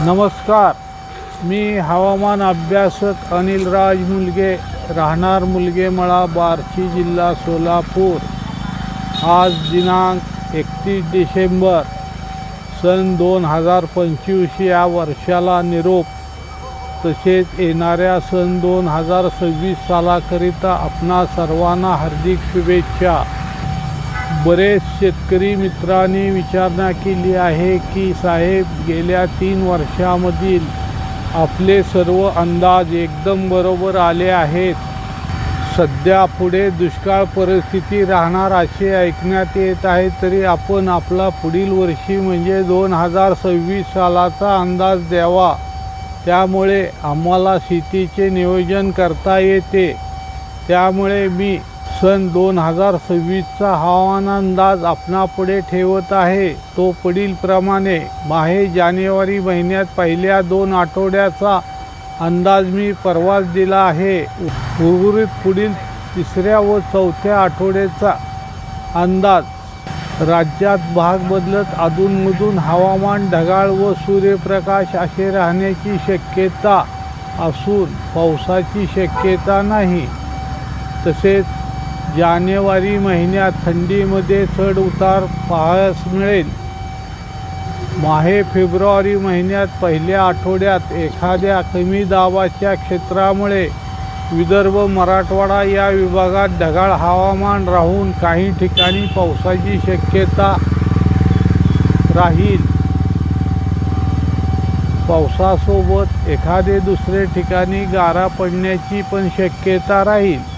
नमस्कार. मी हवामान अभ्यासक अनिल राज मुलगे. राहणार मुलगेमळा बार्शी जिल्हा सोलापूर. आज दिनांक एकतीस डिसेंबर सन दोन हजार पंचवीस या वर्षाला निरोप. तसेच येणाऱ्या सन दोन हजार सव्वीस सालाकरिता आपणा सर्वांना हार्दिक शुभेच्छा. बरेच शेतकरी मित्रांनी विचारणा केली आहे की साहेब गेल्या तीन वर्षामधील आपले सर्व अंदाज एकदम बरोबर आले आहेत. सध्या पुढे दुष्काळ परिस्थिती राहणार असे ऐकण्यात येत आहे. तरी आपण आपला पुढील वर्षी म्हणजे दोन हजार सव्वीस सालाचा अंदाज द्यावा. त्यामुळे आम्हाला शेतीचे नियोजन करता येते. त्यामुळे मी सन दोन हजार सव्वीसचा हवामान अंदाज आपणापुढे ठेवत आहे. तो पुढीलप्रमाणे माहे जानेवारी महिन्यात पहिल्या दोन आठवड्याचा अंदाज मी परवाच दिला आहे. उर्वरित पुढील तिसऱ्या व चौथ्या आठवड्याचा अंदाज. राज्यात भाग बदलत अधूनमधून हवामान ढगाळ व सूर्यप्रकाश असे राहण्याची शक्यता असून पावसाची शक्यता नाही. तसेच जानेवारी महिन्यात थंडीमध्ये चढ उतार पाहायस मिळेल. माहे फेब्रुवारी महिन्यात पहिल्या आठवड्यात एखाद्या कमी दाबाच्या क्षेत्रामुळे विदर्भ मराठवाडा या विभागात ढगाळ हवामान राहून काही ठिकाणी पावसाची शक्यता राहील. पावसासोबत एखादे दुसरे ठिकाणी गारा पडण्याची पण शक्यता राहील.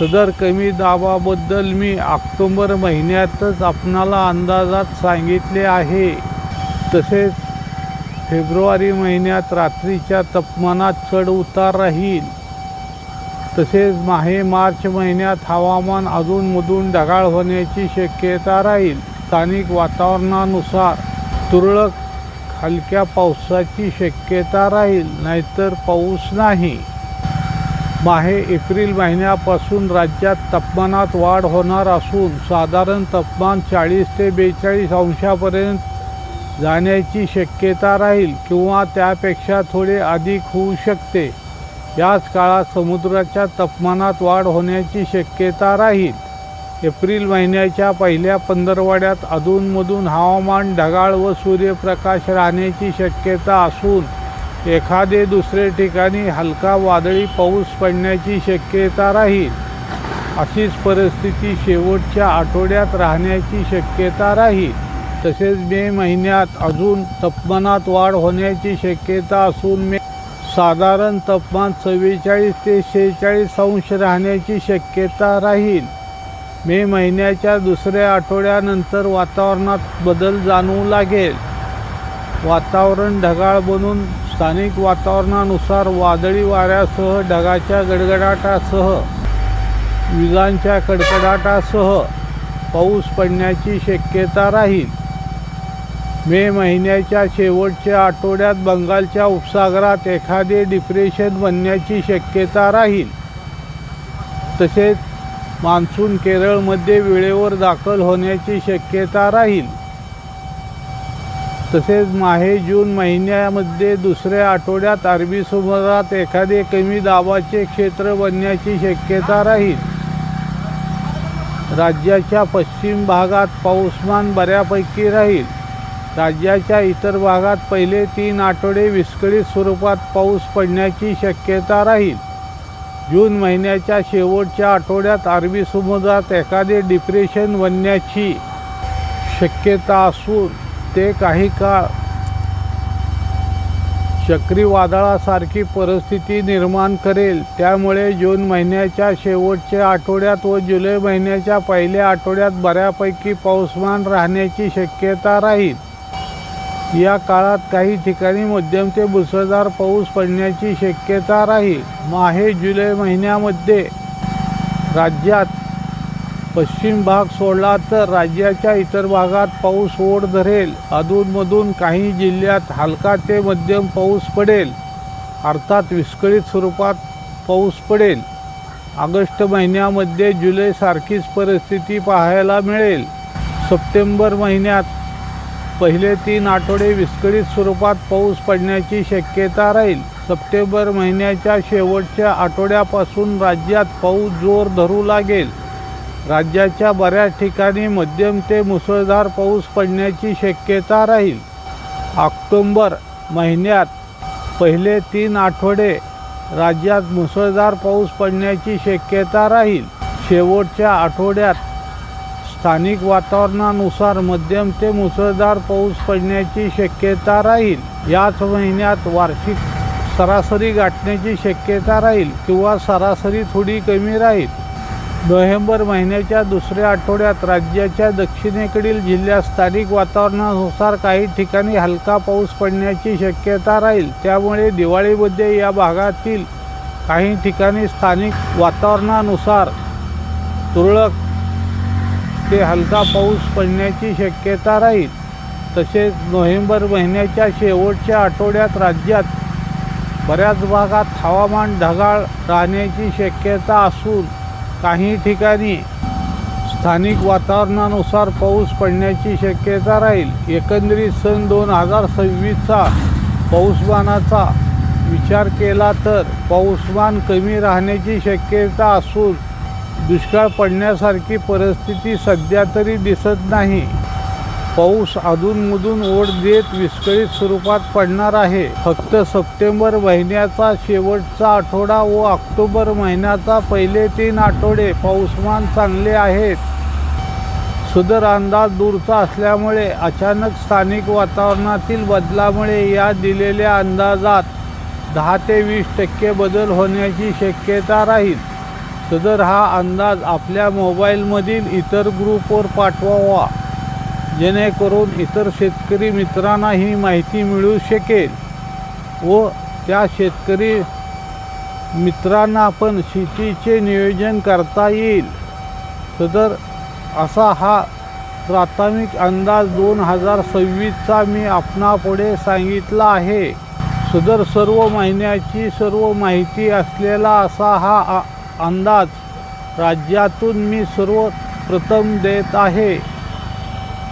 सदर कमी दाबाबद्दल मी ऑक्टोंबर महिन्यातच आपणाला अंदाजात सांगितले आहे. तसेच फेब्रुवारी महिन्यात रात्रीच्या तापमानात चढ उतार राहील. तसेच माहे मार्च महिन्यात हवामान अधूनमधून ढगाळ होण्याची शक्यता राहील. स्थानिक वातावरणानुसार तुरळक हलक्या पावसाची शक्यता राहील नाहीतर पाऊस नाही. माहे एप्रिल महिन्यापासून राज्यात तापमानात वाढ होणार असून साधारण तापमान चाळीस ते बेचाळीस अंशापर्यंत जाण्याची शक्यता राहील किंवा त्यापेक्षा थोडे अधिक होऊ शकते. याच काळात समुद्राच्या तापमानात वाढ होण्याची शक्यता राहील. एप्रिल महिन्याच्या पहिल्या पंधरवड्यात अधूनमधून हवामान ढगाळ व सूर्यप्रकाश राहण्याची शक्यता असून एखादे दुसरे ठिकाणी हलका वादळी पाऊस पडण्याची शक्यता राहील. अशीच परिस्थिती शेवटच्या आठवड्यात राहण्याची शक्यता राहील. तसेच मे महिन्यात अजून तापमानात वाढ होण्याची शक्यता असून मे साधारण तापमान चव्वेचाळीस ते शेहेचाळीस अंश राहण्याची शक्यता राहील. मे महिन्याच्या दुसऱ्या आठवड्यानंतर वातावरणात बदल जाणवू लागेल. वातावरण ढगाळ बनून स्थानिक वातावरणानुसार वादळी वाऱ्यासह ढगाच्या गडगडाटासह विजांच्या कडकडाटासह पाऊस पडण्याची शक्यता राहील. मे महिन्याच्या शेवटच्या आठवड्यात बंगालच्या उपसागरात एखादे डिप्रेशन बनण्याची शक्यता राहील. तसेच मान्सून केरळमध्ये वेळेवर दाखल होण्याची शक्यता राहील. तसेच माहे जून महिन्यामध्ये दुसऱ्या आठवड्यात अरबी समुद्रात एखादे कमी दाबाचे क्षेत्र बनण्याची शक्यता राहील. राज्याच्या पश्चिम भागात पाऊसमान बऱ्यापैकी राहील. राज्याच्या इतर भागात पहिले तीन आठवडे विस्कळीत स्वरूपात पाऊस पडण्याची शक्यता राहील. जून महिन्याच्या शेवटच्या आठवड्यात अरबी समुद्रात एखादे डिप्रेशन बनण्याची शक्यता असून ते काही काळ चक्रीवादळासारखी परिस्थिती निर्माण करेल. त्यामुळे जून महिन्याच्या शेवटच्या आठवड्यात व जुलै महिन्याच्या पहिल्या आठवड्यात बऱ्यापैकी पाऊसमान राहण्याची शक्यता राहील. या काळात काही ठिकाणी मध्यम ते मुसळधार पाऊस पडण्याची शक्यता राहील. माहे जुलै महिन्यामध्ये राज्यात पश्चिम भाग सोडला तर राज्याच्या इतर भागात पाऊस ओढ धरेल. अधूनमधून काही जिल्ह्यात हलका ते मध्यम पाऊस पडेल. अर्थात विस्कळीत स्वरूपात पाऊस पडेल. ऑगस्ट महिन्यामध्ये जुलैसारखीच परिस्थिती पाहायला मिळेल. सप्टेंबर महिन्यात पहिले तीन आठवडे विस्कळीत स्वरूपात पाऊस पडण्याची शक्यता राहील. सप्टेंबर महिन्याच्या शेवटच्या आठवड्यापासून राज्यात पाऊस जोर धरू लागेल. राज्याच्या बऱ्याच ठिकाणी मध्यम ते मुसळधार पाऊस पडण्याची शक्यता राहील. ऑक्टोंबर महिन्यात पहिले तीन आठवडे राज्यात मुसळधार पाऊस पडण्याची शक्यता राहील. शेवटच्या आठवड्यात स्थानिक वातावरणानुसार मध्यम ते मुसळधार पाऊस पडण्याची शक्यता राहील. याच महिन्यात वार्षिक सरासरी गाठण्याची शक्यता राहील किंवा सरासरी थोडी कमी राहील. नोव्हेंबर महिन्याच्या दुसऱ्या आठवड्यात राज्याच्या दक्षिणेकडील जिल्ह्यात स्थानिक वातावरणानुसार काही ठिकाणी हलका पाऊस पडण्याची शक्यता राहील. त्यामुळे दिवाळीमध्ये या भागातील काही ठिकाणी स्थानिक वातावरणानुसार तुरळक ते हलका पाऊस पडण्याची शक्यता राहील. तसेच नोव्हेंबर महिन्याच्या शेवटच्या आठवड्यात राज्यात बऱ्याच भागात हवामान ढगाळ राहण्याची शक्यता असून काही ठिकाणी स्थानिक वातावरणानुसार पाऊस पडण्याची शक्यता राहील. एकंदरीत सन दोन हजार सव्वीसचा पाऊसमानाचा विचार केला तर पाऊसमान कमी राहण्याची शक्यता असून दुष्काळ पडण्यासारखी परिस्थिती सध्या तरी दिसत नाही. पाऊस अधूनमधून ओढ देत विस्कळीत स्वरूपात पडणार आहे. फक्त सप्टेंबर महिन्याचा शेवटचा आठवडा व ऑक्टोबर महिन्याचा पहिले तीन आठवडे पाऊसमान चांगले आहेत. सदर अंदाज दूरचा असल्यामुळे अचानक स्थानिक वातावरणातील बदलामुळे या दिलेल्या अंदाजात दहा ते वीस टक्के बदल होण्याची शक्यता राहील. सदर हा अंदाज आपल्या मोबाईलमधील इतर ग्रुपवर पाठवावा. जेणेकरून इतर शेतकरी मित्रांना ही माहिती मिळू शकेल व त्या शेतकरी मित्रांना पण शेतीचे नियोजन करता येईल. सदर असा हा प्राथमिक अंदाज दोन हजार सव्वीसचा मी आपणापुढे सांगितला आहे. सदर सर्व महिन्याची सर्व माहिती असलेला असा हा आ- अंदाज राज्यातून मी सर्वप्रथम देत आहे.